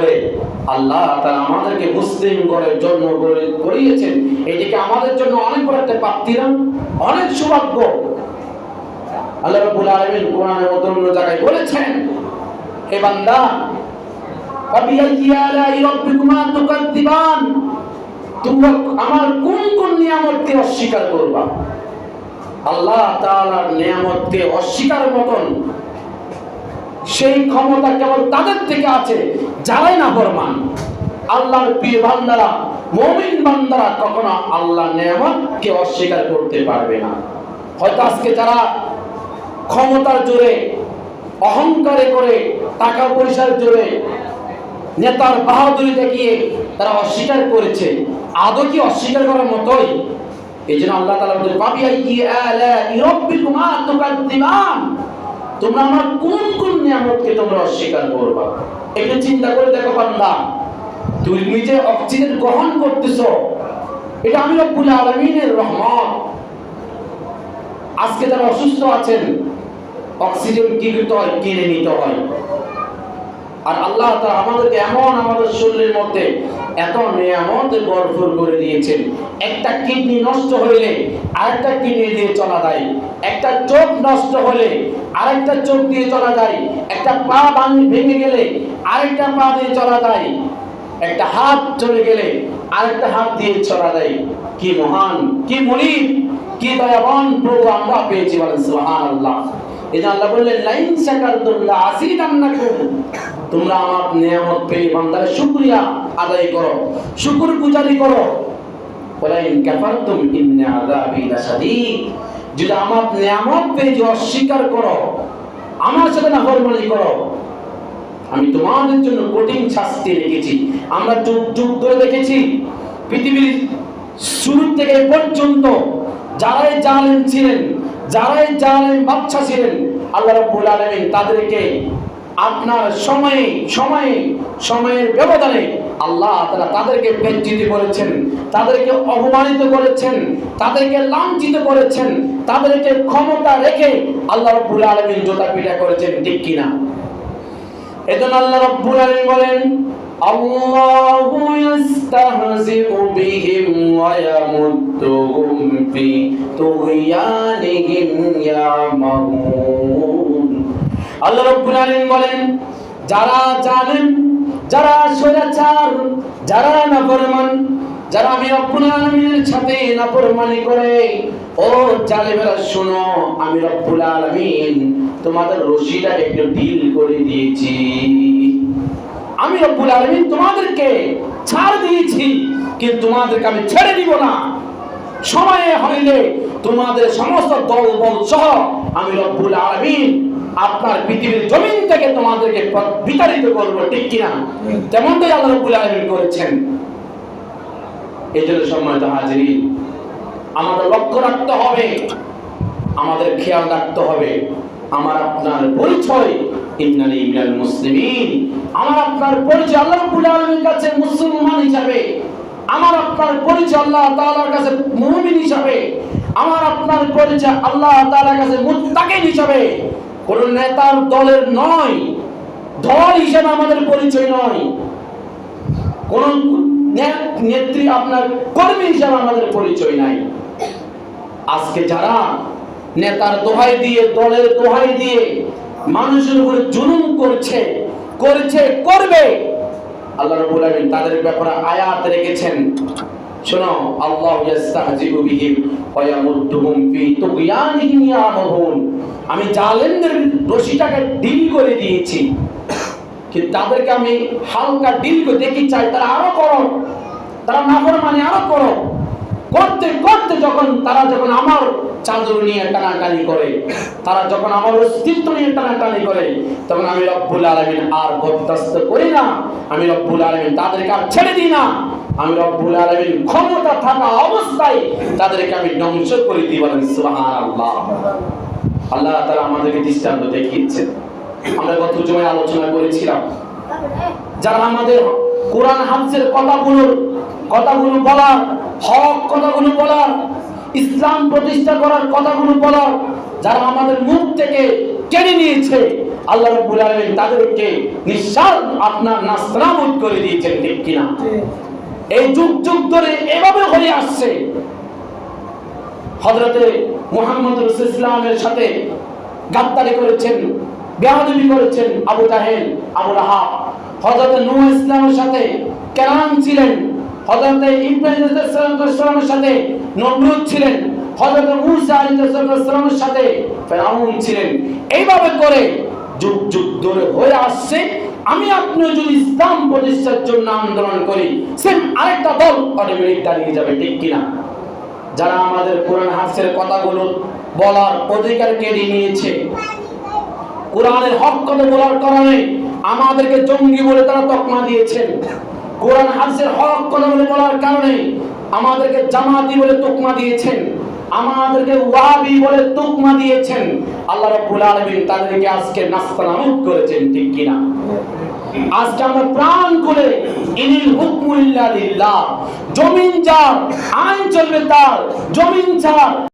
করে আল্লাহ আমাদেরকে মুসলিম ঘরের জন্য গড়িয়েছেন এটিকে আমাদের জন্য অনেক বড় একটা প্রাপ্তি না? অনেক সৌভাগ্য। আল্লাহ অন্য জায়গায় বলেছেন, হে বান্দা আমার কোন কোন নিয়ামতকে অস্বীকার করবা? আল্লাহ তাআলার নিয়ামতকে অস্বীকার মতন সেই ক্ষমতা কেবল তাদের থেকে আছে, যারাই না ফরমান আল্লাহর প্রিয় বান্দারা, মুমিন বান্দারা কখনো আল্লাহ নিয়ামতকে অস্বীকার করতে পারবে না। হয়তো আজকে যারা ক্ষমতার জোরে, অহংকারে করে, টাকা পয়সার জোরে, নেতার বাহাদুরি দেখিয়ে তারা অস্বীকার করেছে, আদৌ কি অস্বীকার করার মতোই? এই জন্য আল্লাহ তালা বলতে পাবি কি ইরব্বিকুমা তুকাদ্দিবান। তোমরা আমার কোন কোন নিয়ামতকে তোমরা অস্বীকার করবা? একটু চিন্তা করে দেখো বান্দা। তুমি যে অক্সিজেন গ্রহণ করতেছো। এটা আমি রব্বুল আলামিনের রহমত। আজকে যারা অসুস্থ আছেন, অক্সিজেন কি করতে হয়, কিনে নিতে হয়। আর আল্লাহ তাআলা আমাদেরকে এমন আমাদের শরীরের মধ্যে এত নিয়ামত ভরপুর করে দিয়েছেন। একটা কিডনি নষ্ট হইলে আরেকটা কিডনি দিয়ে চলা যায়। একটা চোখ নষ্ট হলে আরেকটা চোখ দিয়ে চলা যায়। একটা পা ভেঙে গেলে আরেকটা পা দিয়ে চলা যায়। একটা হাত চলে গেলে আরেকটা হাত দিয়ে চলা যায়। কি মহান, কি মনিব, কি দয়াবান প্রভু আমরা পেয়েছি বলেন সুবহানাল্লাহ। তোমরা আমার পেয়ে আদায় করো করো। আমার পেয়ে অস্বীকার করো, আমার সাথে নাফরমানি করো, আমি তোমাদের জন্য কঠিন শাস্তি রেখেছি। আমরা যুগ যুগ ধরে দেখেছি, পৃথিবীর শুরু থেকে পর্যন্ত যারাই জালেম ছিলেন, যারাই জালেম বাচ্চা ছিলেন আল্লাহ রব্বুল আলমিন তাদেরকে আপনার সময়ে সময়ে, সময়ের ব্যবধানে আল্লাহ তারা তাদেরকে বেজ্জিত করেছেন, তাদেরকে অপমানিত করেছেন, তাদেরকে লাঞ্ছিত করেছেন, তাদেরকে ক্ষমতা রেখে আল্লাহ রব্বুল আলমিন জোতা পিটা করেছেন, ঠিক কিনা? এজন্য আল্লাহ রাব্বুল আলামিন বলেন, আল্লাহু ইস্তাহজিউ বিহিম ওয়া ইয়ামুদ্দুহুম ফি তুগিয়ানিহিম ইয়ামাহুন আল্লাহ রাব্বুল আলামিন বলেন, যারা জালেম, যারা সদাচার যারা নাফরমান যারা আমি রব্বুল আলামিনের সাথে নাফরমানি করে ও জালেমেরা শোনো আমি রব্বুল আলামিন তোমাদের রশিটা একটু ঢিল করে দিয়েছি। আমি রব্বুল আলামিন তোমাদেরকে ছাড় দিয়েছি কিন্তু তোমাদেরকে আমি ছেড়ে দিব না। সময়ে হইলে তোমাদের সমস্ত দল বল সহ আমি রব্বুল আলামিন আপনার পৃথিবীর জমিন থেকে তোমাদেরকে বিতাড়িত করব ঠিক কিনা? তেমনটাই আল্লাহ রব্বুল আলামিন করেছেন। এই জন্য সম্মানিত হাজিরিন, আমাদের লক্ষ্য রাখতে হবে, আমাদের খেয়াল রাখতে হবে, আমার আপনার পরিচয়, ইন্নানি মিনাল মুসলিমিন, আমার আপনার পরিচয় আল্লাহ রাব্বুল আলামিনের কাছে মুসলমান হিসাবে, আমার আপনার পরিচয় আল্লাহ তাআলার কাছে মুমিন হিসাবে, আমার আপনার পরিচয় আল্লাহ তাআলার কাছে মুত্তাকিন হিসাবে, কোন নেতার দলের নয়, দল হিসেবে আমাদের পরিচয় নয়, কোন নেত্রী আপনার কর্মী হিসাবে আমাদের পরিচয় নাই। আজকে যারা নেতার দোহাই দিয়ে, দলের দোহাই দিয়ে মানুষের উপরে জুলুম করছে করছে, করবে, আল্লাহ রাব্বুল আলামিন তাদের ব্যাপারে আয়াত রেখেছেন। শোনো, আল্লাহ ইয়াস্তাহজিবু বিহিম ওয়া ইয়ামুদ্দুহুম ফি তুগয়ানিহিম ইয়ামাহুন। আমি জালেমদের রশিটাকে ডিল করে দিয়েছি। কিন্তু তাদেরকে আমি হালকা ডিল দেখি চাই, তারা আরও করো তারা নাফরমানি আরও করো করতে করতে যখন তারা যখন আমার চাদর নিয়ে টানাটানি করে, তারা যখন আমার অস্তিত্ব নিয়ে টানাটানি করে, তখন আমি রব্বুল আলমিন আর বরদাস্ত করি না। আমি রব্বুল আলমিন তাদেরকে আর ছেড়ে দিই না। আমি রব্বুল আলমিন ক্ষমতা থাকা অবস্থায় তাদেরকে আমি ধ্বংস করে দিই বলেন সুবহান আল্লাহ আল্লাহ তারা আমাদেরকে দৃষ্টান্ত দেখিয়েছেন। আমরা গত জমায় আলোচনা করেছিলাম। যারা আমাদের কোরআন, হাদিসের কথাগুলো কথাগুলো বলার, হক কথাগুলো বলার, ইসলাম প্রতিষ্ঠা করার কথাগুলো বলার, যারা আমাদের মুখ থেকে কেড়ে নিয়েছে, আল্লাহ রাব্বুল আলামিন তাদেরকে নিঃশ্বাস আপনার নাস্তানাবুদ করে দিয়েছেন, ঠিক কিনা? এই যুগ যুগ ধরে এভাবে হয়ে আসছে। হযরতে মুহাম্মদ রাসূলুল্লাহ ইসলামের সাথে গাদ্দারি করেছেন। করেছেন আবু আবু হযরত নূহ ইসলামের সাথে কেরাম ছিলেন। হযরত ইব্রাহিম ইসলামের সাথে নমরুদ ছিলেন। হযরত মূসা সাথে ফেরাউন ছিলেন। এইভাবে করে যুগ যুগ ধরে হয়ে আসছে। আমি আপনি যদি ইসলাম প্রতিষ্ঠার জন্য আন্দোলন করি, সেম আরেকটা দল অটোমেটিক দাঁড়িয়ে যাবে, ঠিক কিনা? যারা আমাদের কোরআন হাফসের কথাগুলো বলার অধিকার কেড়ে নিয়েছে কোরআনের হক কথা বলার কারণে আমাদেরকে জঙ্গি বলে তারা তকমা দিয়েছেন। কোরআন হাফসের হক কথা বলে বলার কারণে আমাদেরকে জামাতি বলে তকমা দিয়েছেন। আমাদেরকে ওয়াহাবি বলে তকমা দিয়েছেন। আল্লাহ রাব্বুল আলামিন তাদেরকে আজকে নাস্তানাবুদ করেছেন, ঠিক কিনা? আজকে আমরা প্রাণ করে ইনিল হুকমুল্লাহ জমিন যার, আইন চলবে তার। জমিন ছাড়।